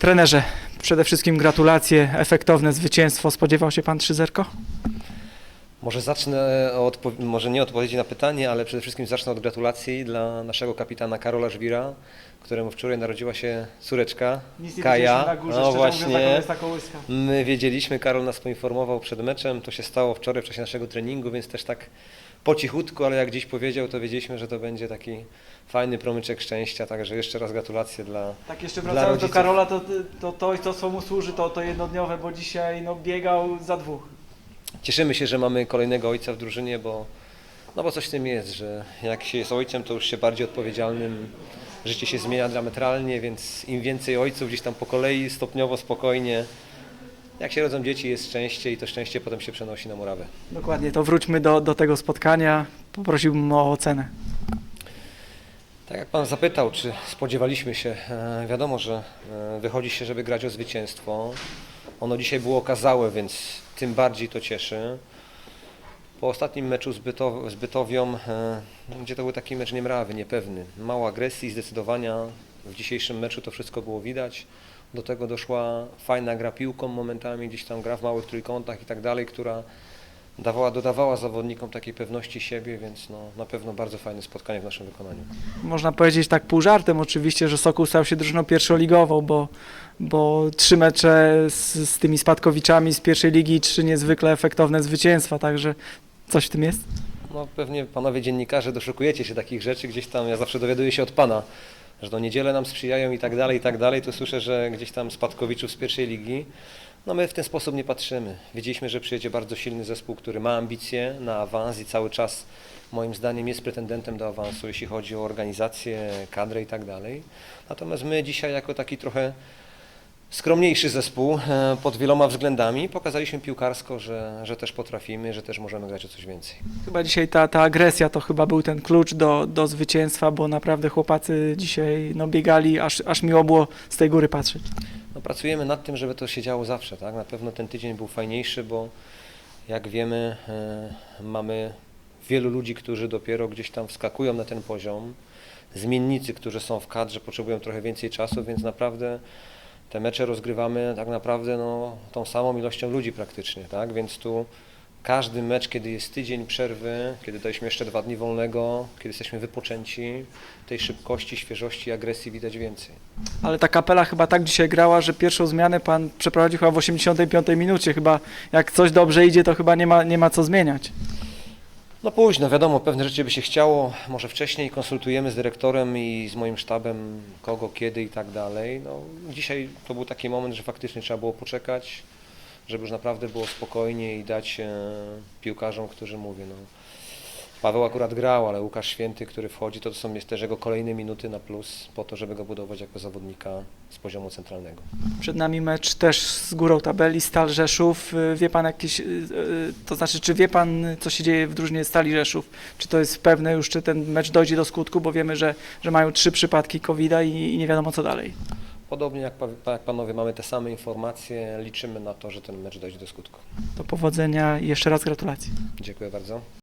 Trenerze, przede wszystkim gratulacje, efektowne zwycięstwo. Spodziewał się pan 3-0? Może zacznę od, może nie odpowiedzi na pytanie, ale przede wszystkim zacznę od gratulacji dla naszego kapitana Karola Żwira, któremu wczoraj narodziła się córeczka Kaja. no właśnie. My wiedzieliśmy, Karol nas poinformował przed meczem, to się stało wczoraj w czasie naszego treningu, więc też tak po cichutku, ale jak dziś powiedział, to wiedzieliśmy, że to będzie taki fajny promyczek szczęścia, także jeszcze raz gratulacje dla Tak jeszcze Dla wracając do rodziców. Karola, to, to to, to co mu służy, to, to jednodniowe, bo dzisiaj no, biegał za dwóch. Cieszymy się, że mamy kolejnego ojca w drużynie, bo, no bo coś w tym jest, że jak się jest ojcem, to już się bardziej odpowiedzialnym, życie się zmienia diametralnie, więc im więcej ojców gdzieś tam po kolei, stopniowo, spokojnie, jak się rodzą dzieci jest szczęście i to szczęście potem się przenosi na murawę. Dokładnie, to wróćmy do, do tego spotkania. Poprosiłbym o ocenę. Tak jak Pan zapytał, czy spodziewaliśmy się, e, wiadomo, że e, wychodzi się, żeby grać o zwycięstwo. Ono dzisiaj było okazałe, więc tym bardziej to cieszy. Po ostatnim meczu z, Bytow- z Bytowią, e, gdzie to był taki mecz niemrawy, niepewny, mało agresji, zdecydowania. W dzisiejszym meczu to wszystko było widać. Do tego doszła fajna gra piłką momentami, gdzieś tam gra w małych trójkątach i tak dalej, która dawała, dodawała zawodnikom takiej pewności siebie, więc no, na pewno bardzo fajne spotkanie w naszym wykonaniu. Można powiedzieć tak pół żartem oczywiście, że Sokół stał się drużyną pierwszoligową, bo, bo trzy mecze z, z tymi spadkowiczami z pierwszej ligi i trzy niezwykle efektowne zwycięstwa, także coś w tym jest. No pewnie panowie dziennikarze doszukujecie się takich rzeczy gdzieś tam, ja zawsze dowiaduję się od pana, że to niedziele nam sprzyjają i tak dalej, i tak dalej, to słyszę, że gdzieś tam spadkowiczów z pierwszej ligi. No my w ten sposób nie patrzymy. Wiedzieliśmy, że przyjedzie bardzo silny zespół, który ma ambicje na awans i cały czas moim zdaniem jest pretendentem do awansu, jeśli chodzi o organizację, kadrę i tak dalej. Natomiast my dzisiaj jako taki trochę skromniejszy zespół e, pod wieloma względami pokazaliśmy piłkarsko, że, że też potrafimy, że też możemy grać o coś więcej. Chyba dzisiaj ta, ta agresja to chyba był ten klucz do, do zwycięstwa, bo naprawdę chłopacy dzisiaj no, biegali, aż, aż miło było z tej góry patrzeć. No, pracujemy nad tym, żeby to się działo zawsze. Tak? Na pewno ten tydzień był fajniejszy, bo jak wiemy, e, mamy wielu ludzi, którzy dopiero gdzieś tam wskakują na ten poziom. Zmiennicy, którzy są w kadrze, potrzebują trochę więcej czasu, więc naprawdę te mecze rozgrywamy tak naprawdę no, tą samą ilością ludzi praktycznie. Tak? Więc tu każdy mecz, kiedy jest tydzień przerwy, kiedy daliśmy jeszcze dwa dni wolnego, kiedy jesteśmy wypoczęci, tej szybkości, świeżości, agresji widać więcej. Ale ta kapela chyba tak dzisiaj grała, że pierwszą zmianę pan przeprowadził chyba w 85 minucie. Chyba jak coś dobrze idzie, to chyba nie ma, nie ma co zmieniać. No późno, wiadomo, pewne rzeczy by się chciało, może wcześniej konsultujemy z dyrektorem i z moim sztabem, kogo, kiedy i tak dalej. No, dzisiaj to był taki moment, że faktycznie trzeba było poczekać, żeby już naprawdę było spokojnie i dać e, piłkarzom, którzy mówię, no, Paweł akurat grał, ale Łukasz Święty, który wchodzi, to są jest też jego kolejne minuty na plus po to, żeby go budować jako zawodnika z poziomu centralnego. Przed nami mecz też z górą tabeli, Stal Rzeszów. Y, Wie pan jakieś, y, y, to znaczy, czy wie pan, co się dzieje w drużynie Stali Rzeszów? Czy to jest pewne już, czy ten mecz dojdzie do skutku, bo wiemy, że, że mają trzy przypadki covid i, i nie wiadomo co dalej. Podobnie jak, pa- jak panowie mamy te same informacje, liczymy na to, że ten mecz dojdzie do skutku. Do powodzenia i jeszcze raz gratulacje. Dziękuję bardzo.